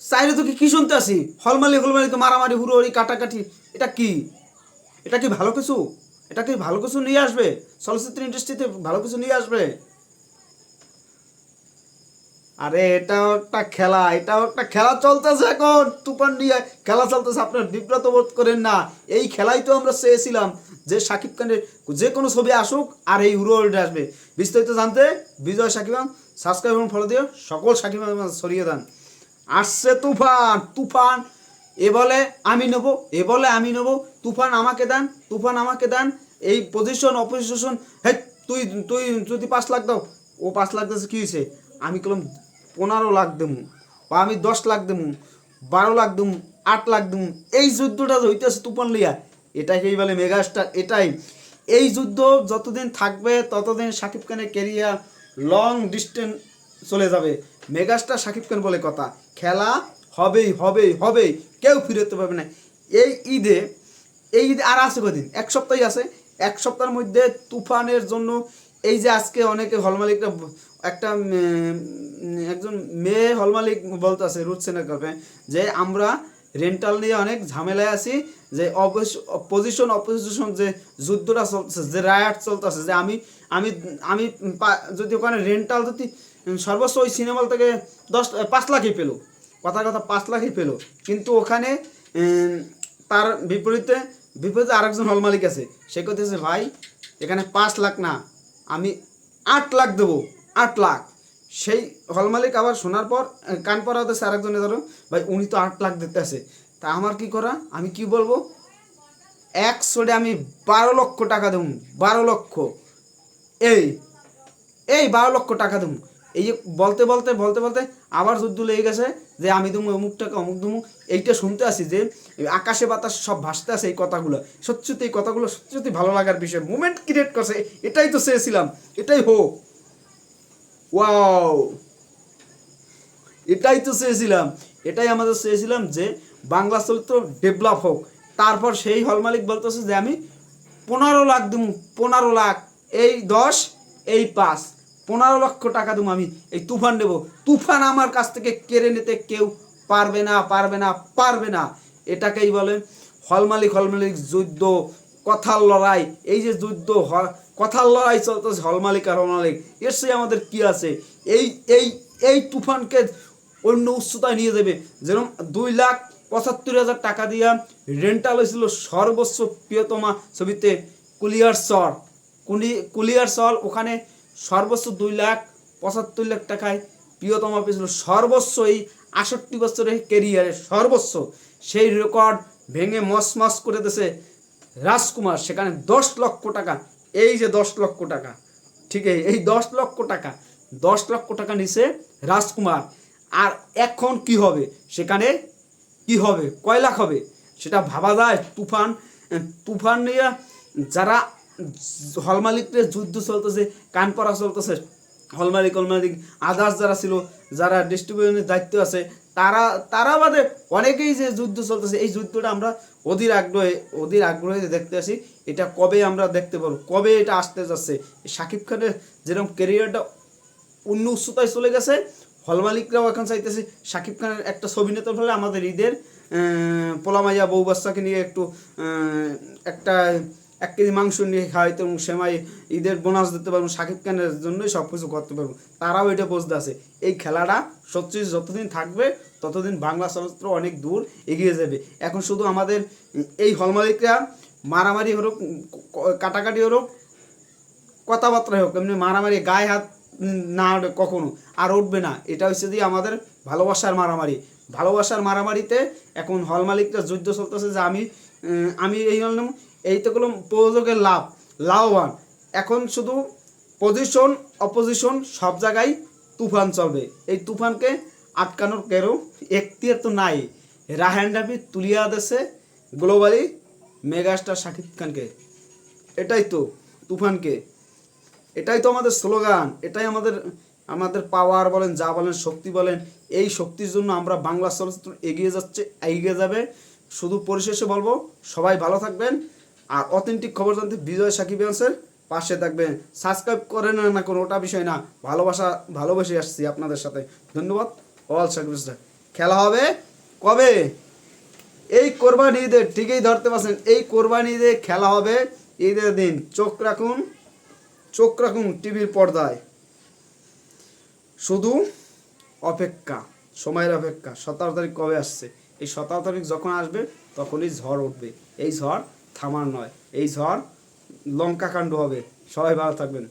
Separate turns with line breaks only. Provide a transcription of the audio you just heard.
চাইলে তোকে কি শুনতে আসি? হলমালি হলমালি তো মারামারি, হুড়োহুড়ি, কাটাকাটি। এটা কি? এটা কি ভালো কিছু? এটা কি ভালো কিছু নিয়ে আসবে? চলচ্চিত্র ইন্ডাস্ট্রিতে ভালো কিছু নিয়ে আসবে? আরে, এটাও একটা খেলা, এটাও একটা খেলা চলতেছে এখন। তুফান নিয়ে খেলা চলতেছে, আপনার বিব্রত বোধ করেন না। এই খেলাই তো আমরা চেয়েছিলাম যে সাকিব খানের যে কোনো ছবি আসুক আর এই উড়ে আসবে। বিস্তারিত জানতে বিজয় সাকিব সাবস্ক্রাইব এবং ফলো দিয়ে সকল সাকিব সরিয়ে দেন। আসছে তুফান তুফান, এ বলে আমি নেব, এ বলে আমি নেব, তুফান আমাকে দেন, তুফান আমাকে দেন, এই পজিশন অপজিশন হে তুই তুই যদি পাঁচ লাখ দাও, ও পাঁচ লাখ দিয়েছে, কী হয়েছে? আমি কলম পনেরো লাখ দেবো, বা আমি দশ লাখ দেবো, বারো লাখ দেবো, আট লাখ দেবো, এই যুদ্ধটা হইতেছে তুফান লিয়া এটাকেই বলে মেগাস্টার, এটাই। এই যুদ্ধ যতদিন থাকবে, ততদিন শাকিব খানের ক্যারিয়ার লং ডিস্টেন্স চলে যাবে। মেগাস্টার শাকিব খান বলে কথা, খেলা হবেই হবেই হবেই, কেউ ফিরতে পারবে না। এই ঈদে এই ঈদে আর আছে কদিন? এক সপ্তাহই আছে। এক সপ্তাহের মধ্যে তুফানের জন্য এই যে আজকে অনেকে হলমালিকরা ব- একটা একজন মেয়ে হলমালিক বলতে আছে রুট সেনের কাপে যে, আমরা রেন্টাল নিয়ে অনেক ঝামেলায় আছি, যে পজিশন অপোজিশন যে যুদ্ধটা চলতেছে, যে রায়াট চলতেছে, যে আমি আমি আমি যদি ওখানে রেন্টাল যদি সর্বোচ্চ ওই সিনেমা থেকে দশ পাঁচ লাখই পেল। কথার কথা, পাঁচ লাখই পেল। কিন্তু ওখানে তার বিপরীতে বিপরীতে আরেকজন হল মালিক আছে। সে করতেছে ভাই, এখানে পাঁচ লাখ না, আমি আট লাখ দেবো, আট লাখ। সেই হল মালিক আবার শোনার পর কান পরা হতেছে আরেকজনে ধরো, ভাই, উনি তো আট লাখ দিতে আছে তা আমার কি করা? আমি কি বলব? এক সোডে আমি বারো লক্ষ টাকা দেবো, বারো লক্ষ। এই এই বারো লক্ষ টাকা দেবো। এই যে বলতে বলতে বলতে বলতে আবার যুদ্ধ লেগে গেছে যে আমি দেবো অমুক টাকা অমুক দেবো এইটা শুনতে আসি যে আকাশে বাতাস সব ভাসতে আছে এই কথাগুলো। সত্যি এই কথাগুলো সত্যি ভালো লাগার বিষয়। মুমেন্ট ক্রিয়েট করছে, এটাই তো চেয়েছিলাম। এটাই হোক। ওয়াও এটাই তো চেয়েছিলাম। এটাই আমাদের চেয়েছিলাম যে বাংলা চরিত্র ডেভেলপ হোক। তারপর সেই হল মালিক বলতেছে যে আমি পনেরো লাখ দেবো পনেরো লাখ, এই দশ, এই পাঁচ। পনেরো লক্ষ টাকা দেবো আমি। এই তুফান নেব তুফান আমার কাছ থেকে কেড়ে নিতে কেউ পারবে না পারবে না পারবে না। এটাকেই বলে হলমালিক হলমালিক যুদ্ধ, কথার লড়াই। এই যে যুদ্ধ কথার লড়াই চলতেছে হলমালিক আর হল মালিক এর সে আমাদের কি আছে? এই এই এই তুফানকে অন্য উচ্চতায় নিয়ে যাবে। যেরকম দুই লাখ পঁচাত্তর হাজার টাকা দিয়া রেন্টাল হয়েছিল সর্বোচ্চ প্রিয়তমা ছবিতে কুলিয়ার সর। কুলি, কুলিয়ার সল ওখানে সর্বোচ্চ দুই লাখ পঁচাত্তর লাখ টাকায় প্রিয়তমা পেয়েছিল সর্বোচ্চ এই আষট্টি বছরের কেরিয়ারে সর্বোচ্চ। সেই রেকর্ড ভেঙে মস মস করে দিয়েছে রাজকুমার। সেখানে দশ লক্ষ টাকা। এই যে দশ লক্ষ টাকা, ঠিক এই দশ লক্ষ টাকা, দশ লক্ষ টাকা নিছে রাজকুমার। আর এখন কি হবে? সেখানে কি হবে? কয় লাখ হবে? সেটা ভাবা যায়। তুফান তুফান নিয়ে যারা হলমালিকদের যুদ্ধ চলতেছে, কান পড়া চলতেছে। হলমালিক হলমালিক আদার্স যারা ছিল, যারা ডিস্ট্রিবিউশনের দায়িত্ব আছে, তারা তারা বাদে অনেকেই যে যুদ্ধ চলতেছে, এই যুদ্ধটা আমরা অধীর আগ্রহে অধীর আগ্রহে দেখতে আসি। এটা কবে আমরা দেখতে পারব কবে এটা আসতে যাচ্ছে? শাকিব খানের যেরকম কেরিয়ারটা অন্য উচ্চতায় চলে গেছে, হল মালিকরাও এখন চাইতেছে শাকিব খানের একটা ছবি নিতে ফলে আমাদের ঈদের পোলামাইয়া, বউ বাচ্চাকে নিয়ে একটু একটা এক কেজি মাংস নিয়ে খাওয়াইতে এবং সেমাই ঈদের বোনাস দিতে পারব শাকিব খানের জন্যই সব কিছু করতে পারব। তারাও এটা বুঝতে আছে। এই খেলাটা সত্যি যতদিন থাকবে, ততদিন বাংলা চলচ্চিত্র অনেক দূর এগিয়ে যাবে। এখন শুধু আমাদের এই হল মালিকরা, মারামারি হোক, কাটাকাটি হোক, কথাবার্তা হোক, এমনি মারামারি গায়ে হাত না কখনো, আর উঠবে না। এটা হচ্ছে দিয়ে আমাদের ভালোবাসার মারামারি। ভালোবাসার মারামারিতে এখন হল মালিকরা যুদ্ধ চলতেছে যে আমি আমি এই হল এই তো করলাম প্রযোজকের লাভ, লাভবান। এখন শুধু পজিশন অপোজিশন সব জায়গায় তুফান চলবে। এই তুফানকে আটকানোর কেউ এখতিয়ার তো নাই। রাহান রাফি তুলিয়া দেশে গ্লোবালি মেগাস্টার শাকিব খানকে। এটাই তো তুফানকে। এটাই তো আমাদের স্লোগান, এটাই আমাদের আমাদের পাওয়ার বলেন, যা বলেন, শক্তি বলেন, এই শক্তির জন্য আমরা বাংলা চলচ্চিত্র এগিয়ে যাচ্ছে, এগিয়ে যাবে। শুধু পরিশেষে বলব, সবাই ভালো থাকবেন। আর অথেন্টিক খবর জানতে বিজয় সাকিব আনসের পাশে থাকবেন। সাবস্ক্রাইব করেন না কোনো ওটা বিষয় না। ভালোবাসা, ভালোবেসে আসছি আপনাদের সাথে। ধন্যবাদ। অল সাকিব খেলা হবে কবে? এই কোরবানি ঈদের, ঠিকই ধরতে পারছেন, এই কোরবানি ঈদে খেলা হবে ঈদের দিন। চোখ রাখুন চোখ রাখুন টিভির পর্দায়। শুধু অপেক্ষা, সময়ের অপেক্ষা। সতেরো তারিখ কবে আসছে? এই সতেরো তারিখ যখন আসবে, তখনই ঝড় উঠবে। এই ঝড় থামার নয়। এই ঝড় লঙ্কা কাণ্ড হবে। সবাই ভালো থাকবেন।